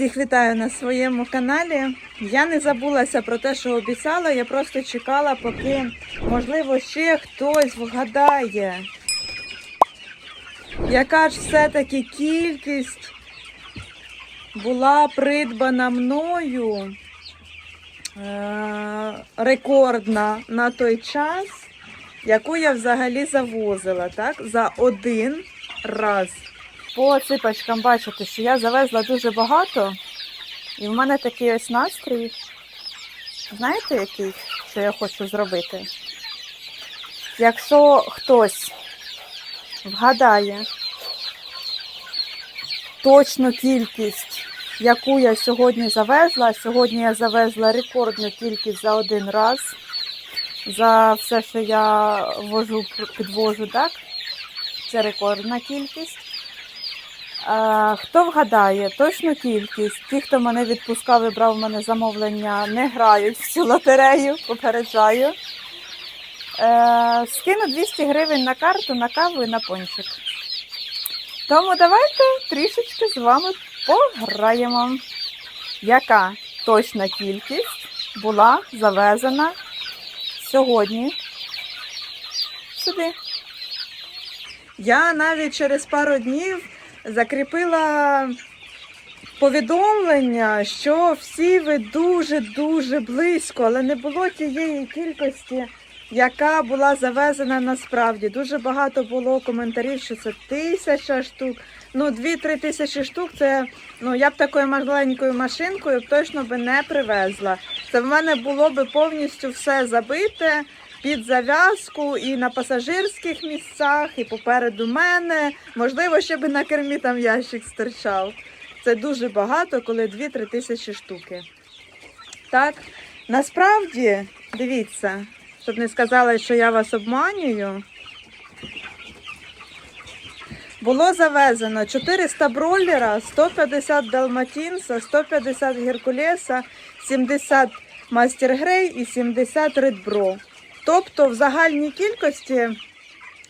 Всіх вітаю на своєму каналі. Я не забулася про те, що обіцяла. Я просто чекала, поки, можливо, ще хтось вгадає, яка ж все-таки кількість була придбана мною е- рекордна на той час, яку я взагалі завозила, так? За один раз. По ципочкам бачите, що я завезла дуже багато, і в мене такий ось настрій. Знаєте, який, що я хочу зробити? Якщо хтось вгадає точну кількість, яку я сьогодні завезла, сьогодні я завезла рекордну кількість за один раз, за все, що я вожу, підвожу, так? Це рекордна кількість. Хто вгадає точну кількість, ті, хто мене відпускав і брав в мене замовлення, не грають в цю лотерею, попереджаю. Е, Скину 200 гривень на карту, на каву і на пончик. Тому давайте трішечки з вами пограємо. Яка точна кількість була завезена сьогодні сюди? Я навіть через пару днів закріпила повідомлення, що всі ви дуже-дуже близько, але не було тієї кількості, яка була завезена насправді. Дуже багато було коментарів, що це тисяча штук. Ну, 2-3 тисячі штук це ну я б такою маленькою машинкою точно би не привезла. Це в мене було би повністю все забите під зав'язку і на пасажирських місцях, і попереду мене. Можливо, ще би на кермі там ящик стирчав. Це дуже багато, коли 2-3 тисячі штуки. Так, насправді, дивіться, щоб не сказали, що я вас обманюю. Було завезено 400 бройлера, 150 далматінса, 150 геркулеса, 70 мастер грей і 70 редбро. Тобто в загальній кількості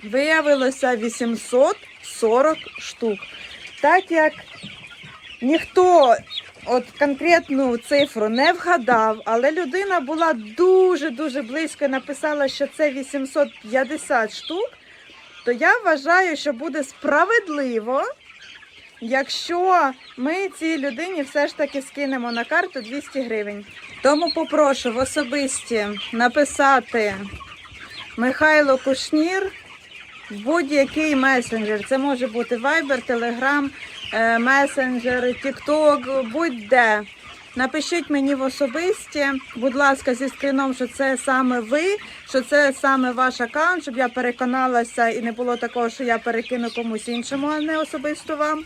виявилося 840 штук. Так як ніхто от конкретну цифру не вгадав, але людина була дуже-дуже близько і написала, що це 850 штук, то я вважаю, що буде справедливо, якщо ми цій людині все ж таки скинемо на карту 200 гривень. Тому попрошу в особисті написати Михайло Кушнір будь-який месенджер. Це може бути Viber, Telegram, е, месенджер, TikTok, будь-де. Напишіть мені в особисті, будь ласка, зі скріном, що це саме ви, що це саме ваш аккаунт, щоб я переконалася і не було такого, що я перекину комусь іншому, а не особисто вам.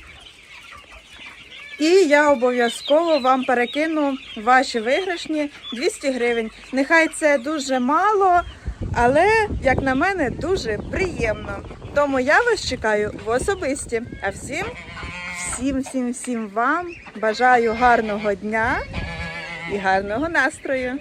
І я обов'язково вам перекину ваші виграшні 200 гривень. Нехай це дуже мало, але, як на мене, дуже приємно. Тому я вас чекаю в особисті. А всім, всім, всім, всім вам бажаю гарного дня і гарного настрою.